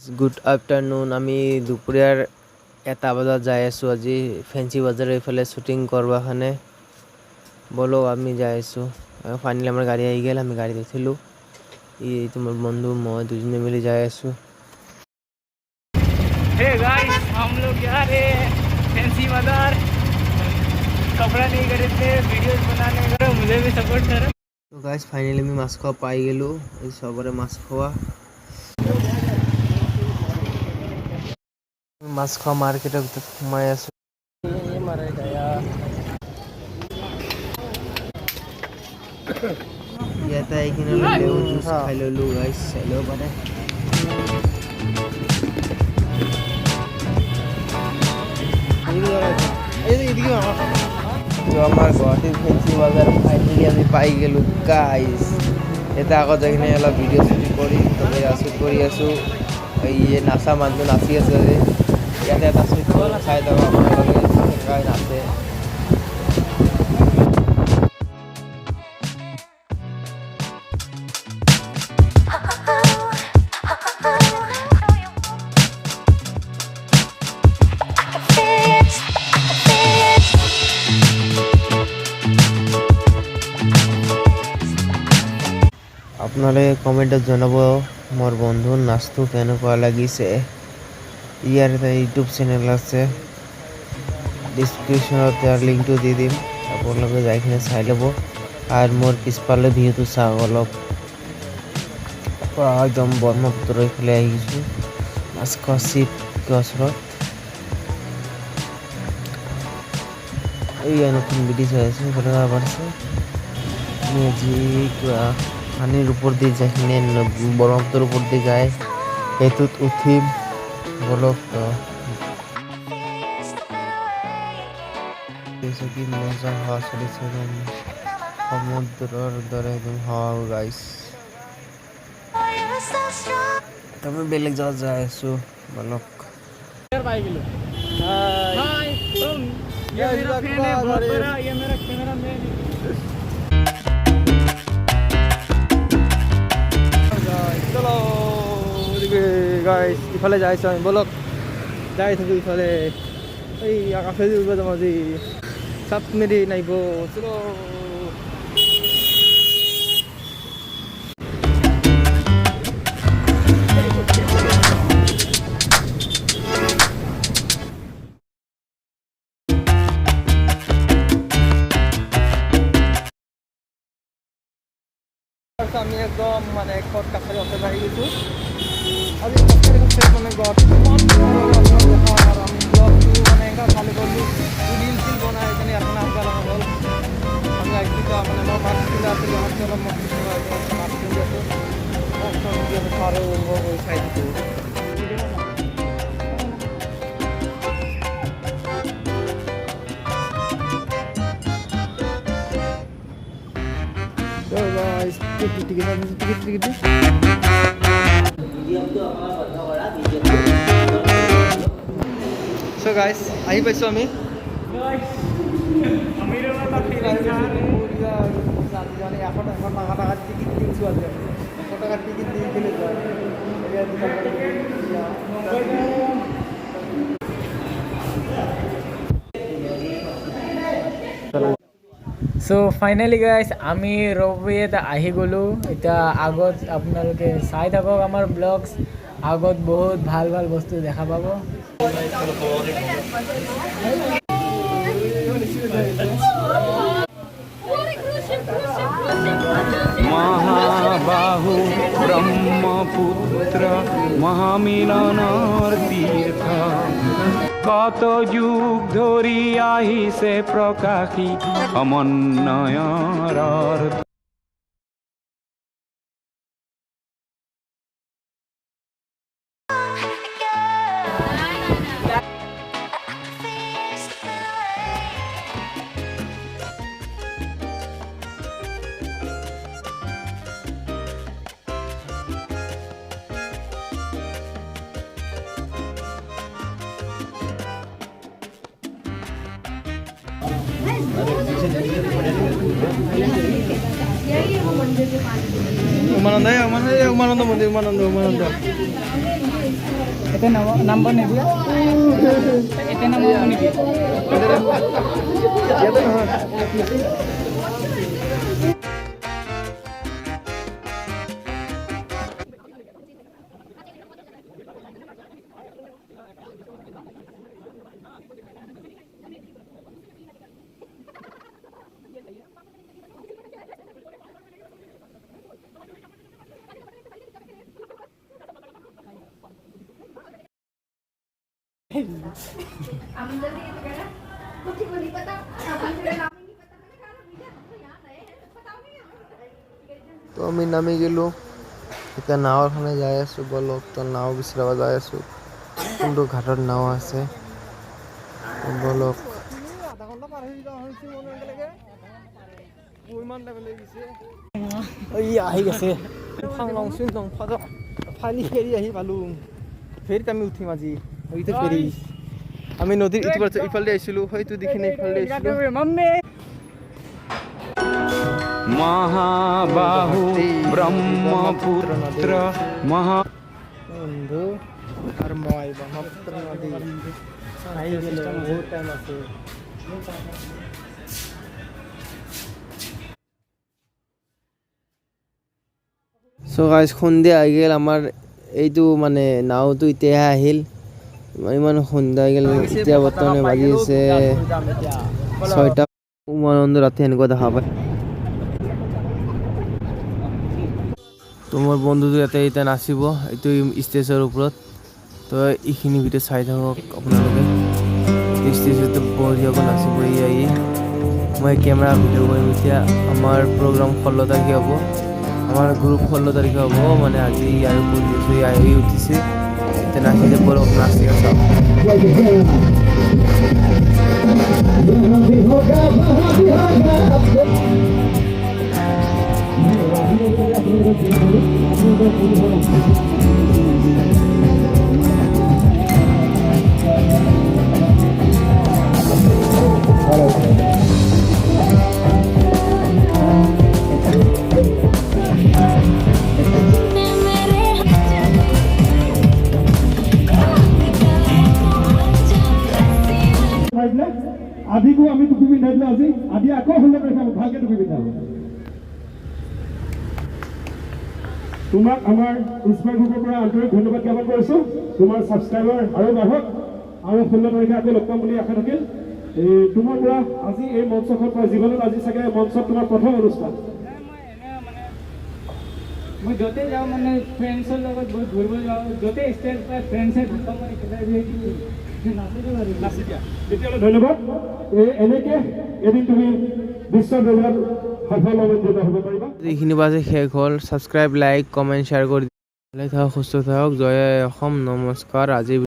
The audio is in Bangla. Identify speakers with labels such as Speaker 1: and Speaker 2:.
Speaker 1: গুড আফটাৰনুন আমি দুপৰীয়াৰ এটা বজাত যাই আছোঁ আজি ফেঞ্চি বজাৰৰ এইফালে শ্বুটিং কৰিব কাৰণে ব'লক আমি যাই আছোঁ ফাইনেলি আমাৰ গাড়ী আহি গ'ল আমি গাড়ীত উঠিলোঁ ই এইটো মোৰ বন্ধু মই দুজনে মিলি যাই আছোঁ
Speaker 2: हे गाइस हम लोग जा रहे हैं फैंसी बाजार कपड़ा नहीं खरीदते वीडियोस बनाने करो मुझे भी सपोर्ट करो
Speaker 1: তো গাইজ ফাইনেলি আমি মাছ খোৱা পাই গ'লোঁ এই চবৰে মাছ খাওয়া মার্কেটে ঘুমাই আছো। ইয়াতে এইখানে লেবু জুস হ্যাঁ। খাই ললো আমার গুৱাহাটীৰ ফেঞ্চি বজাৰ ফাইনেলি আমি পাই গেলো গাইস এটা আগত যাই কিনে অলপ ভিডিঅ' শ্বুটিং কৰি তবে আছোঁ কৰি আছো। এই নাচা মানুহ নাচি আছে চাই থাকক আপোনালোকে কেনেকৈ নাচে আপোনালোকে কমেণ্টত জনাব মোৰ বন্ধুৰ নাচটো কেনেকুৱা লাগিছে? এটা ইউটিউব চেনেল আছে। ডিছক্ৰিপশ্যনত ইয়াৰ লিংকটো দি দিম। আপোনালোকে যাই কিনে চাই ল'ব। আৰু মোৰ পিছফালে ভিউটো চাওক অলপ। একদম ব্ৰহ্মপুত্ৰৰ এইফালে আহিছোঁ। মাছখোৱা চিপ ওচৰত এইয়া নতুন ব্ৰিটিছ হৈ আছে, সেইফালে যাব পাৰিছে। মেজিক বা পানীৰ ওপৰত দি যাই কিনে ন- ওপৰত দি যায় সেইটোত উঠিম। বলক আহ। দেখিছে কি মজা হাৱা চলিছে একদম সমুদ্ৰৰ দৰে একদম হাৱা গাইছ আমি বেলেগ জেগাত যাই আছোঁ বলক
Speaker 2: भाई किलो हाय तुम ये मेरा फैन है बहुत बड़ा ये मेरा कैमरा
Speaker 3: গাইস ইফালে যাই আছো আমি বলক। যাই থাকো ইফালে। এই আকাশে যাম আজি চাপ মেৰি নাইব, চলো। আমি একদম মানে ক'ত কাষেৰে ওচৰত আহি গৈছোঁ আজি কাষেৰে কাষেৰে মানে গছ কিমান ধৰণৰ আপোনাৰ দেখা চ' গাইজ আহি পাইছোঁ আমি এখন এখন টাকা টাকার টিকিট কিনছো আছে একশো টাকার টিকিট দিয়ে কিনে
Speaker 2: সো ফাইনেলি গাইছ আমি ৰবিত আহি গ'লোঁ। এতিয়া আগত আপোনালোকে চাই থাকক আমাৰ ব্লগছ আগত বহুত ভালো ভালো বস্তু দেখা পাব।
Speaker 4: মহাবাহু ব্রহ্মপুত্র মহামিলনর তীর্থ। কত যুগ ধরি আহিছে প্ৰকাশী সমন্বয়ৰ অৰ্থ
Speaker 3: উমানন্দ এই উমানন্দ এই উমানন্দ মন্দির উমানন্দ উমানন্দ
Speaker 2: এতিয়া নাম নাম্বাৰ নিদিয়া
Speaker 1: তো আমি নামি গ'লোঁ। এতিয়া নাৱৰ ফালে যাই আছোঁ বলক তো নাও বিচাৰিব যাই আছোঁ। কোনটো ঘাটত নাও আছে। বলক
Speaker 3: আহি গৈছে। ফাং লং চুন লং ফালি ফেৰি আহি পালোঁ। ফেৰীত আমি উঠিম আজি। এইটো ফেৰী আমি ইটো পাৰ ইফালে আহিছিলোঁ হয়তো দেখি নাই ইফালে আহিছিলোঁ
Speaker 2: মাম্মী
Speaker 4: মহাবাহু ব্রহ্মপুত্র মহা
Speaker 3: বন্ধু আৰু মই ব্ৰহ্মপুত্ৰ নদী। আহি গ'লোঁ বহুত টাইম আছে।
Speaker 1: চ' গাইজ সন্ধিয়া আহি গ'ল আমাৰ এইটো মানে নাওটো এতিয়াহে আহিল। ইমান- সন্ধিয়া আহি গ'ল এতিয়া বৰ্তমানে বাজি আছে। ছয়টা উমানন্দ ৰাতি এনেকুৱা দেখা পায়। তো মোৰ বন্ধুটো ইয়াতে এতিয়া নাচিব, এইটো ষ্টেজৰ ওপৰত। তো এইখিনি ভিডিঅ' চাই থাকক আপোনালোকে। ষ্টেজতে বঢ়িয়াকৈ নাচিব ই আহি মই কেমেৰা ভিডিঅ' কৰিম এতিয়া। আমাৰ প্ৰগ্ৰাম ষোল্ল তাৰিখে হ'ব। আমাৰ গ্ৰুপ ষোল্ল তাৰিখে হ'ব মানে আজি আৰু কৰি দিছোঁ ই Ito na si Bulog Master sa
Speaker 5: Thank you. আদিকো আমি টুপি পিন্ধাই দিলোঁ আজি আদি আকৌ ষোল্ল তাৰিখে ভালকৈ টুপি পিন্ধাব তোমাক আমাৰ ইনস্পায়াৰ গ্ৰুপৰ পৰা আন্তৰিক ধন্যবাদ জ্ঞাপন কৰিছোঁ। তোমাৰ ছাবস্ক্ৰাইবাৰ আৰু বাঢ়ক আৰু ষোল্ল তাৰিখে আকৌ লগ পাম বুলি আশা থাকিল। এই তোমাৰ পৰা আজি এই মঞ্চখন পাই জীৱনত আজি চাগে মঞ্চত তোমাৰ প্ৰথম অনুষ্ঠান।
Speaker 2: মই য'তে যাওঁ মানে ফ্ৰেণ্ডছৰ লগত বহুত ঘূৰিব যাওঁ য'তে ষ্টেজ পায় ফ্রেন্ডসের
Speaker 5: নাচি দিয়া তেতিয়াহ'লে ধন্যবাদ এনেকে এদিন তুমি বিশ্ব দৰবাৰত সফল অৱন্তিত হ'ব পাৰিবা
Speaker 1: এইখিনি বাজে শেষ হ'ল ছাবস্ক্ৰাইব লাইক কমেণ্ট শ্বেয়াৰ কৰি ভালে থাকক সুস্থ থাকক জয় অসম নমস্কাৰ আজি